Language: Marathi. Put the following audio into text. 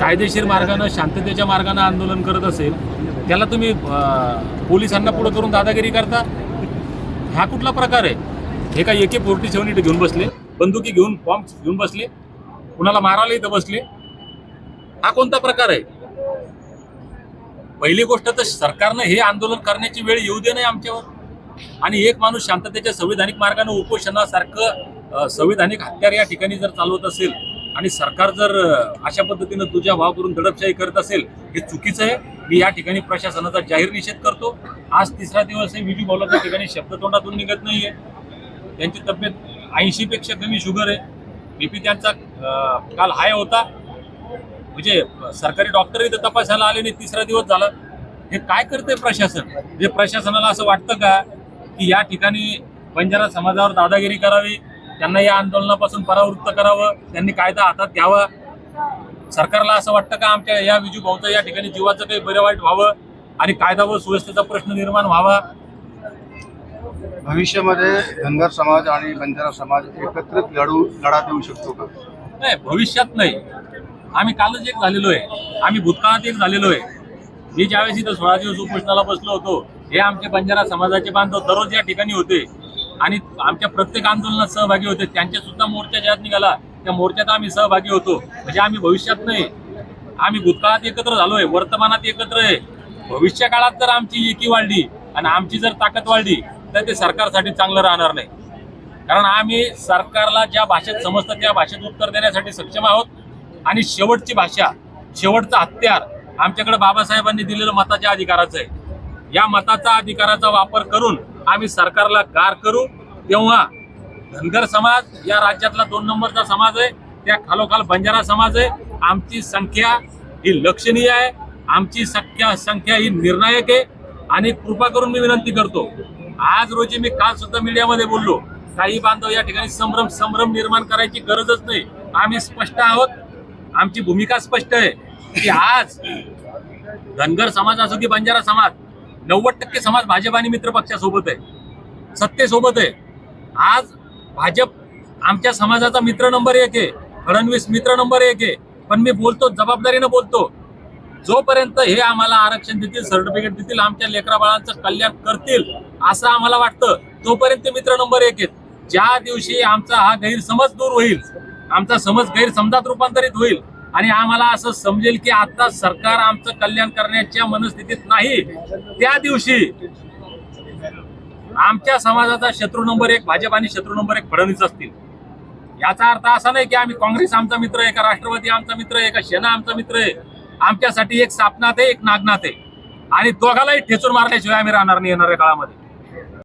कायदेशीर मार्गानं शांततेच्या मार्गानं आंदोलन करत असेल त्याला तुम्ही पोलिसांना पुढं करून दादागिरी करता? हा कुठला प्रकार आहे? हे काय एके फोर्टी सेवन इथे घेऊन बसले? बंदुकी घेऊन बॉम्ब घेऊन बसले? कुणाला मारायला इथं बसले? हा कोणता प्रकार आहे? पहिली गोष्ट तर सरकारनं हे आंदोलन करण्याची वेळ येऊ दे नाही आमच्यावर. आणि एक माणूस शांततेच्या संविधानिक मार्गाने उपोषणासारखं संविधानिक हत्यार या ठिकाणी जर चालवत असेल आणि सरकार जर अशा पद्धतीनं तुझ्या भावावरून दडपशाही करत असेल हे चुकीचं आहे. मी या ठिकाणी प्रशासनाचा जाहीर निषेध करतो. आज तिसरा दिवस आहे विजू भाऊला त्या ठिकाणी शब्द तोंडातून निघत आहे त्यांची तब्येत ऐंशीपेक्षा कमी शुगर आहे. बीपी त्यांचा काल हाय होता. म्हणजे सरकारी डॉक्टर इथं तपासायला आले नाही तिसरा दिवस झाला. हे काय करतंय प्रशासन? म्हणजे प्रशासनाला असं वाटतं का की या ठिकाणी बंजारा समाजावर दादागिरी करावी त्यांना या आंदोलनापासून परावृत्त करावं त्यांनी कायदा हातात घ्यावा. सरकारला असं वाटतं का आमच्या या विजू भाऊचं या ठिकाणी जीवाचं काही बरं वाईट व्हावं आणि कायदा व सुव्यवस्थेचा प्रश्न निर्माण व्हावा? भविष्यामध्ये धनगर समाज आणि बंजारा समाज एकत्रित लढू लढा देऊ शकतो का? नाही भविष्यात नाही. आम्ही कालच एक झालेलो आहे आम्ही भूतकाळात एक झालेलो आहे मी ज्यावेळेस इथं सोळा दिवस उपोषणाला बसलो होतो हे आमचे बंजारा समाजाचे बांधव दररोज या ठिकाणी होते. आणि आमच्या प्रत्येक आंदोलनात सहभागी होते. त्यांच्या सुद्धा मोर्चा ज्यात निघाला त्या मोर्चात आम्ही सहभागी होतो. म्हणजे आम्ही भविष्यात नाही आम्ही भूतकाळात एकत्र झालोय वर्तमानात एकत्र आहे. भविष्य काळात जर आमची एकी वाढली आणि आमची जर ताकद वाढली तर ते सरकारसाठी चांगलं राहणार नाही. कारण आम्ही सरकारला ज्या भाषेत समजतं त्या भाषेत उत्तर देण्यासाठी सक्षम आहोत. आणि शेवटची भाषा शेवटचं हत्यार आमच्याकडे बाबासाहेबांनी दिलेलं मताच्या अधिकाराचं आहे. या मताचा अधिकाराचा वापर करून आम्ही सरकारला गार करू. तेव्हा धनगर समाज या राज्यातला दोन नंबरचा समाज आहे त्या खालोखाल बंजारा समाज आहे. आमची संख्या ही लक्षणीय आहे. आमची संख्या संख्या ही निर्णायक आहे. आणि कृपा करून मी विनंती करतो आज रोजी मी काल सुद्धा मीडियामध्ये बोललो काही बांधव या ठिकाणी संभ्रम संभ्रम निर्माण करायची गरजच नाही. आम्ही स्पष्ट आहोत. आमची भूमिका स्पष्ट आहे की आज धनगर समाज असो की बंजारा समाज नव्वद टक्के समाज भाजप आणि मित्र पक्षासोबत आहे. सत्तेसोबत आहे. आज भाजप आमच्या समाजाचा मित्र नंबर एक आहे. फडणवीस मित्र नंबर एक आहे. पण मी बोलतो जबाबदारीनं बोलतो. जोपर्यंत हे आम्हाला आरक्षण देतील सर्टिफिकेट देतील आमच्या लेकरा बाळांचं कल्याण करतील असं आम्हाला वाटतं तोपर्यंत मित्र नंबर एक आहेत. ज्या दिवशी आमचा हा गैरसमज दूर होईल आमचा समज गैरसमजात रूपांतरित होईल आणि आम्हाला असं समजेल की आता सरकार आमचं कल्याण करण्याच्या मनस्थितीत नाही. त्या दिवशी आमच्या समाजाचा शत्रू नंबर एक भाजप आणि शत्रू नंबर एक फडणवीस असतील. याचा अर्थ असा नाही की आम्ही काँग्रेस आमचा मित्र आहे का राष्ट्रवादी आमचा मित्र आहे का सेना आमचा मित्र आहे. आमच्यासाठी एक सापनाथ आहे एक नागनाथ आहे. आणि दोघालाही ठेचून मारल्याशिवाय आम्ही राहणार नाही येणाऱ्या काळामध्ये.